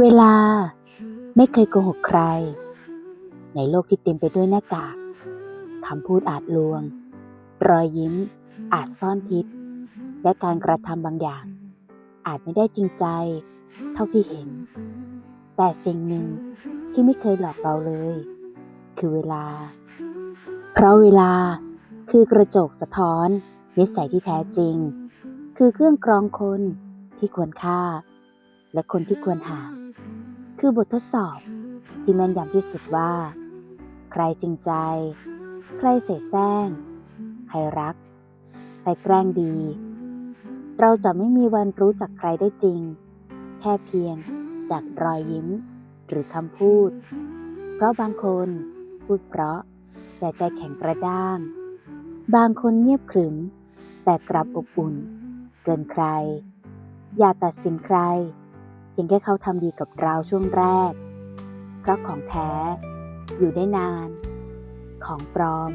เวลาไม่เคยโกหกใคร ในโลกที่เต็มไปด้วยหน้ากากคำพูดอาจลวง รอยยิ้ม อาจซ่อนพิษ และการกระทำบางอย่าง อาจไม่ได้จริงใจ เท่าที่เห็น แต่สิ่งหนึ่งที่ไม่เคยหลอกเราเลย คือเวลา เพราะเวลาคือกระจกสะท้อนนิสัยที่แท้จริง คือเครื่องกรองคนที่ควรค่า และคนที่ควรห่าง คือบททดสอบ ที่แม่นยำที่สุดว่า ใครจริงใจ ใครเสแสร้ง ใครรัก ใครแกล้งดี เราจะไม่มีวันรู้จักใครได้จริง แค่เพียงจากรอยยิ้มหรือคำพูด เพราะบางคนพูดเพราะ แต่ใจแข็งกระด้าง บางคนเงียบขรึม แต่กลับอบอุ่น เกินใคร อย่าตัดสินใคร เพียงแค่เขาทำดีกับเราช่วงแรก เพราะของแท้ อยู่ได้นาน ของปลอม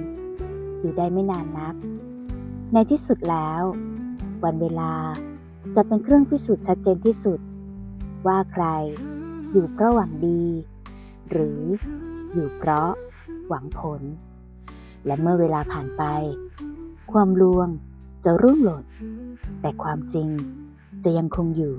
อยู่ได้ไม่นานนัก ในที่สุดแล้ว วันเวลาจะเป็นเครื่องพิสูจน์ชัดเจนที่สุด ว่าใครอยู่เพราะหวังดี หรืออยู่เพราะหวังผล และเมื่อเวลาผ่านไป ความลวงจะร่วงหล่นแต่ความจริงจะยังคงอยู่